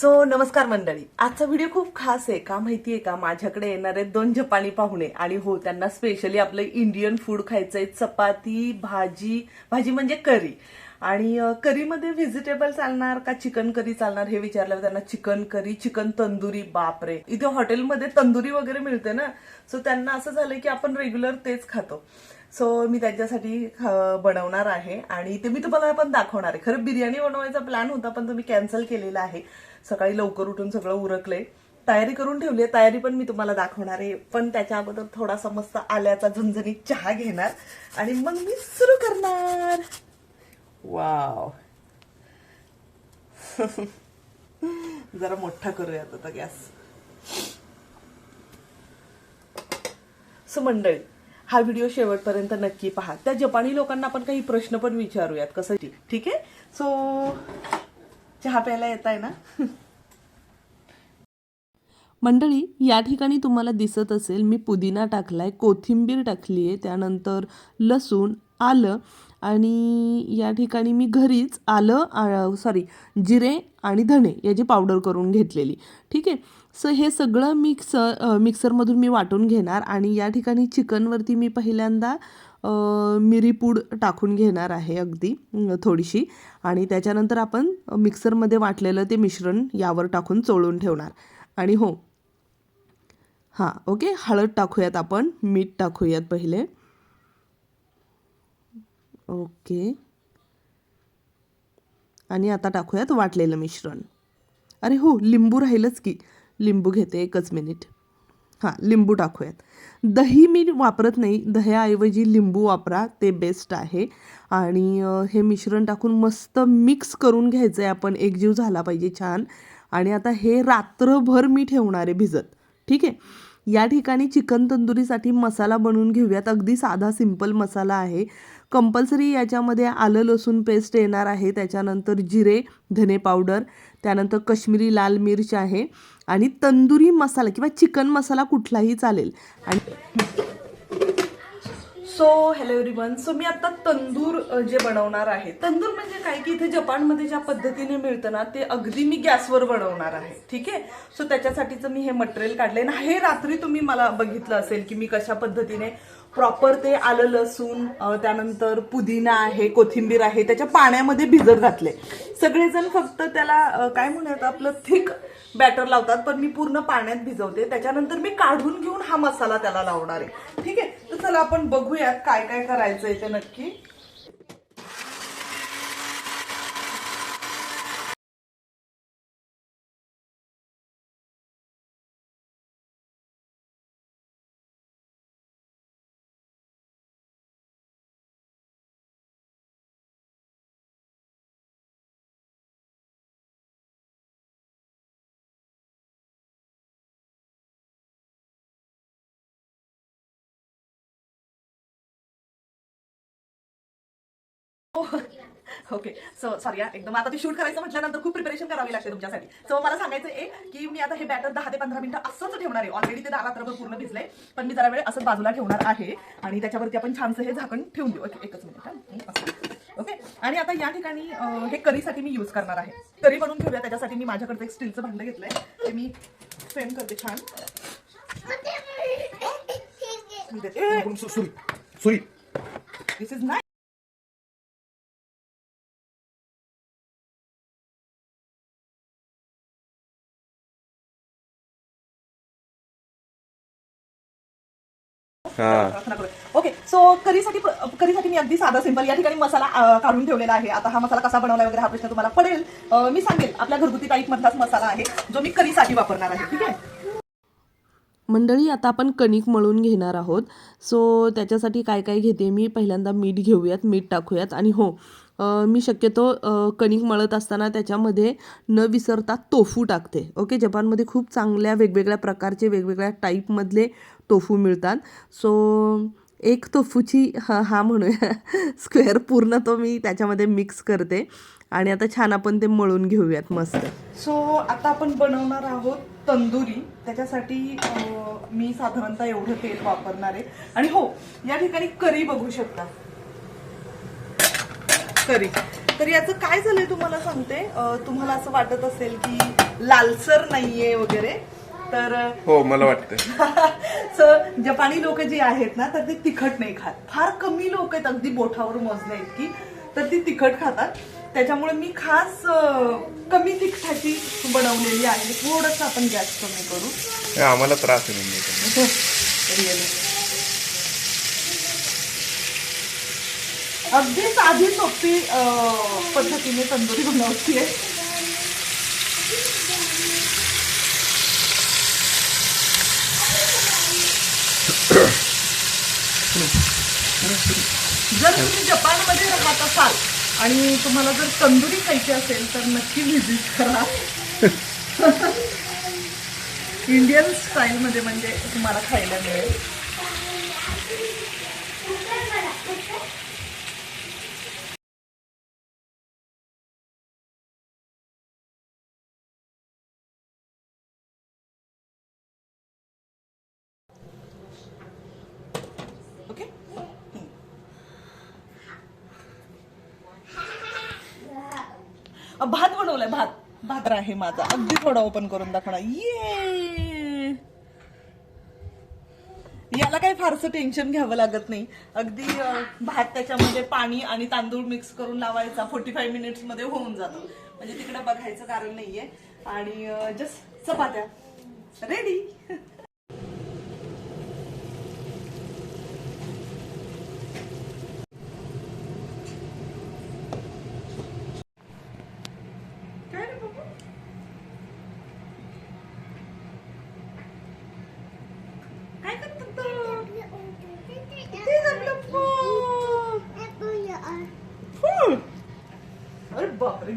So नमस्कार मंडळी. आजचा व्हिडिओ खूप खास आहे का? माहितीये का? माझ्याकडे येणारे दोन जपानी पाहुणे. आणि हो त्यांना स्पेशली आपलं इंडियन फूड खायचंय. चपाती भाजी भाजी म्हणजे करी. आणि करीमध्ये व्हेजिटेबल चालणार का चिकन करी चालणार हे विचारल्यावर त्यांना चिकन करी चिकन तंदुरी बापरे. इथे हॉटेलमध्ये तंदुरी वगैरे मिळते ना? सो त्यांना असं झालं की आपण रेग्युलर तेच खातो. सो मी त्यांच्यासाठी बनवणार आहे. आणि ते मी तुम्हाला पण दाखवणार आहे. खरं बिर्याणी बनवायचा प्लॅन होता पण तो मी कॅन्सल केलेला आहे. सकाळी लवकर उठून सगळं उरकलंय. तयारी करून ठेवली आहे. तयारी पण मी तुम्हाला दाखवणार आहे. पण त्याच्या अगोदर थोडासा मस्त आल्याचा झणझणीत चहा घेणार. आणि मग मी सुरू करणार. वाव जरा मोठा करूयात आता गॅस. सो मंडळी हा व्हिडिओ शेवटपर्यंत नक्की पहा. त्या जपानी लोकांना आपण काही प्रश्न पण विचारूयात. कसं ठीक ठीक आहे? सो चहा प्यायला येत आहे ना? मंडळी या ठिकाणी तुम्हाला दिसत असेल मी पुदिना टाकलाय कोथिंबीर टाकली आहे त्यानंतर लसूण आलं आणि या ठिकाणी मी घरीच आलं सॉरी जिरे आणि धणे याची पावडर करून घेतलेली. ठीक? आहे सो हे सगळं मिक्सर मिक्सरमधून मी वाटून घेणार आणि या ठिकाणी चिकनवरती मी पहिल्यांदा मिरीपूड टाकून घेणार आहे अगदी थोडीशी. आणि त्याच्यानंतर आपण मिक्सरमध्ये वाटलेलं ते मिश्रण यावर टाकून चोळून ठेवणार. आणि हो. हां ओके. हळद टाकूयात आपण. मीठ टाकूयात पहिले. ओके. आणि आता टाकूयात वाटलेलं मिश्रण. अरे हो लिंबू राहीलच की. लिंबू घेते एकच मिनिट. हां लिंबू टाकूयात. दही मी वापरत नाही. दह्याऐवजी लिंबू वापरा. ते बेस्ट आहे. आणि हे मिश्रण टाकून मस्त मिक्स करून घ्यायचं आहे आपण. एकजीव झाला पाहिजे छान. आणि आता हे रात्रभर मी ठेवणार आहे भिजत. ठीक आहे? या ठिकाणी चिकन तंदुरीसाठी मसाला बनवून घेऊयात. अगदी साधा सिंपल मसाला आहे. कंपल्सरी याच्यामध्ये आलं लसूण पेस्ट येणार आहे. त्याच्यानंतर जिरे धने पावडर त्यानंतर कश्मीरी लाल मिर्च आहे आणि तंदुरी मसाला किंवा चिकन मसाला कुठलाही चालेल. आणि सो हॅलो एव्हरीवन सो मी आता तंदूर जे बनवणार आहे. तंदूर म्हणजे काय की इथे जपानमध्ये ज्या पद्धतीने मिळतं ना ते अगदी मी गॅसवर बनवणार आहे. ठीक आहे? सो त्याच्यासाठीचं मी हे मटेरियल काढले ना हे रात्री तुम्ही मला बघितलं असेल की मी कशा पद्धतीने प्रॉपर ते आलं लसूण त्यानंतर पुदिना आहे कोथिंबीर आहे त्याच्या पाण्यामध्ये भिजत घातले. सगळेजण फक्त त्याला काय म्हणूयात आपलं थिक बॅटर लावतात पण मी पूर्ण पाण्यात भिजवते. त्याच्यानंतर मी काढून घेऊन हा मसाला त्याला लावणार आहे. ठीक आहे? तर चला आपण बघूयात काय काय करायचं आहे ते नक्की. ओके सो सॉरी एकदम आता ते शूट करायचं म्हटल्यानंतर खूप प्रिपरेशन करावी लागते तुमच्यासाठी. सो मला सांगायचं आहे की मी आता हे बॅटर दहा ते पंधरा मिनिटं असंच ठेवणार आहे. ऑलरेडी ते रात्रभर पूर्ण भिजलंय. पण मी जरा वेळ असंच बाजूला ठेवणार आहे. आणि त्याच्यावरती आपण छानसं हे झाकण ठेवून देऊ. ओके एकच मिनिट. असं. ओके आणि आता या ठिकाणी हे करीसाठी मी यूज करणार आहे. करी बनवून ठेवूया. त्याच्यासाठी मी माझ्याकडचं एक स्टीलचं भांडं घेतलंय. ते मी फ्रेम करते छान. दिस इज नाय हा. ओके सो करीसाठी करीसाठी मी अगदी साधा सिंपल या ठिकाणी मसाला अ, काढून ठेवलेला आहे. आता हा मसाला कसा बनवला वगैरे हा प्रश्न तुम्हाला पडेल. अ, मी सांगेल आपल्या घरगुती टाईप मधलाच मसाला आहे जो मी करीसाठी वापरणार आहे. ठीक आहे? मंडळी आता आपण कणिक मळून घेणार आहोत. सो त्याच्यासाठी काय काय घेते मी? पहिल्यांदा मीठ घेऊयात मीठ टाकूयात. आणि हो मी शक्यतो कणिक मळत असताना त्याच्यामध्ये न विसरता तोफू टाकते. ओके? जपानमध्ये खूप चांगल्या वेगवेगळ्या प्रकारचे वेगवेगळ्या टाईपमधले तोफू मिळतात. सो एक तोफूची हा हा म्हणूया स्क्वेअर पूर्ण तो मी त्याच्यामध्ये मिक्स करते. आणि आता छान आपण ते मळून घेऊयात मस्त. सो आता आपण बनवणार आहोत तंदुरी. त्याच्यासाठी मी साधारणतः एवढं तेल वापरणार आहे. आणि हो या ठिकाणी करी बघू शकता. करी तर याचं काय झालंय तुम्हाला सांगते? तुम्हाला असं वाटत असेल की लालसर नाहीये वगैरे तर हो मला वाटतंय. सो जपानी लोक जी आहेत ना तर ते तिखट नाही खात. फार कमी लोक आहेत अगदी बोठावर मोजण्या इतकी तर ती तिखट खातात. त्याच्यामुळे मी खास कमी तिखटाची बनवलेली आहे. थोडस आपण गॅस कमी करू. आम्हाला त्रास आहे म्हणजे Really. अगदी साधी सोपी पद्धतीने तंदुरी बनवते. जर तुम्ही जपानमध्ये राहत असाल आणि तुम्हाला जर तंदुरी खायची असेल तर नक्की व्हिजिट करा. इंडियन स्टाईलमध्ये म्हणजे तुम्हाला खायला मिळेल. भात बनवलाय भात. भात आहे माझा. अगदी थोडा ओपन करून दाखवणार ये. याला काही फारसं टेन्शन घ्यावं लागत नाही. अगदी भात त्याच्यामध्ये पाणी आणि तांदूळ मिक्स करून लावायचा. फोर्टी फाईव्ह मिनिट्समध्ये होऊन जातो. म्हणजे तिकडे बघायचं कारण नाहीये. आणि जस्ट चपात्या. रेडी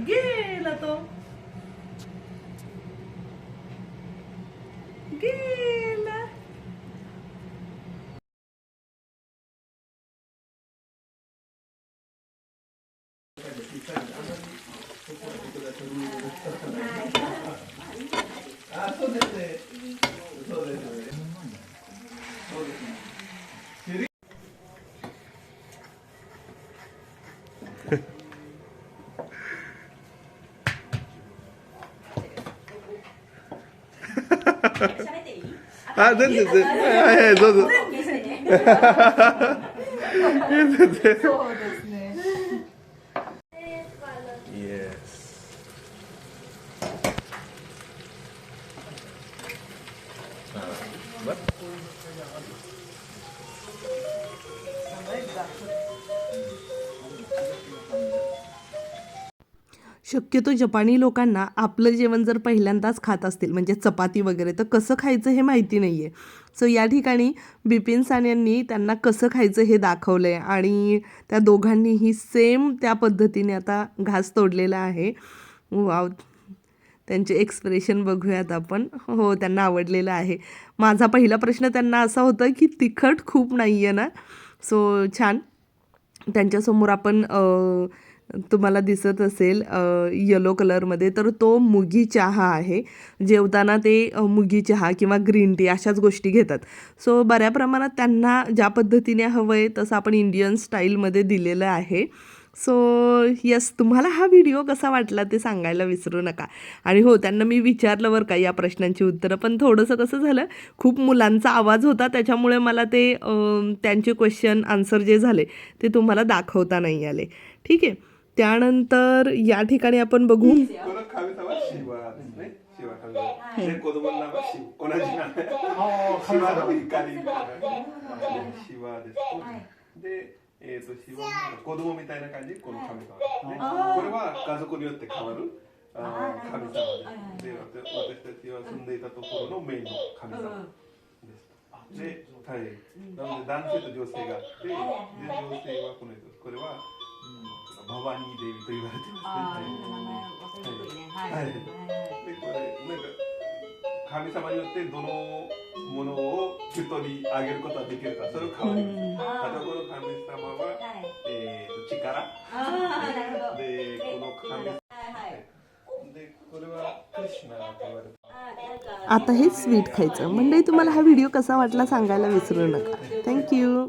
गेला तो गेला あ、だってだって、はいどうぞ。そうですね。What? शक्यतो जपानी लोकांना आपलं जेवण जर पहिल्यांदाच खात असतील म्हणजे चपाती वगैरे तर कसं खायचं हे माहिती नाही आहे सो या ठिकाणी बिपिन सान यांनी त्यांना कसं खायचं हे दाखवलं आहे आणि त्या दोघांनीही सेम त्या पद्धतीने आता घास तोडलेला आहे. वाव त्यांचे एक्सप्रेशन बघूयात आपण. हो त्यांना आवडलेलं आहे. माझा पहिला प्रश्न त्यांना असा होता की तिखट खूप नाही आहे ना? सो छान. त्यांच्यासमोर आपण तुम्हाला दिसत असेल येलो कलरमध्ये तर तो मुगी चहा आहे. जेवताना ते मुगी चहा किंवा ग्रीन टी अशाच गोष्टी घेतात. सो बऱ्या प्रमाणात त्यांना ज्या पद्धतीने हवं आहे तसं आपण इंडियन स्टाईलमध्ये दिलेलं आहे. सो यस तुम्हाला हा व्हिडिओ कसा वाटला ते सांगायला विसरू नका. आणि हो त्यांना मी विचारलं बरं का या प्रश्नांची उत्तरं पण थोडंसं कसं झालं खूप मुलांचा आवाज होता त्याच्यामुळे मला ते त्यांचे क्वेश्चन आन्सर जे झाले ते तुम्हाला दाखवता नाही आले. ठीक आहे? त्यानंतर या ठिकाणी आपण बघू この神様はシワですね。シワ神様。で、子供の名前はシ同じ名前。シワの光みたいな。シワです。で、えっ、と、シワの子供みたいな感じ、この神様ですね。これは家族によって変わる。あー神様です。で、私たちは住んでいたところのメインの神様です。で、はい。なので男性と女性があって、で、女性はこの人。これは、 ババニーデビと言われてますね。はいはい。でこれなんか神様によってどのものを人にあげることができるかそれを変わります。例えばこの神様は、えー、と力でこの神様でこれはクリシュナと言われて आता हे स्वीट खायचं मंडळी तुम्हाला हा व्हिडिओ कसा वाटला सांगायला विसरू नका थँक्यू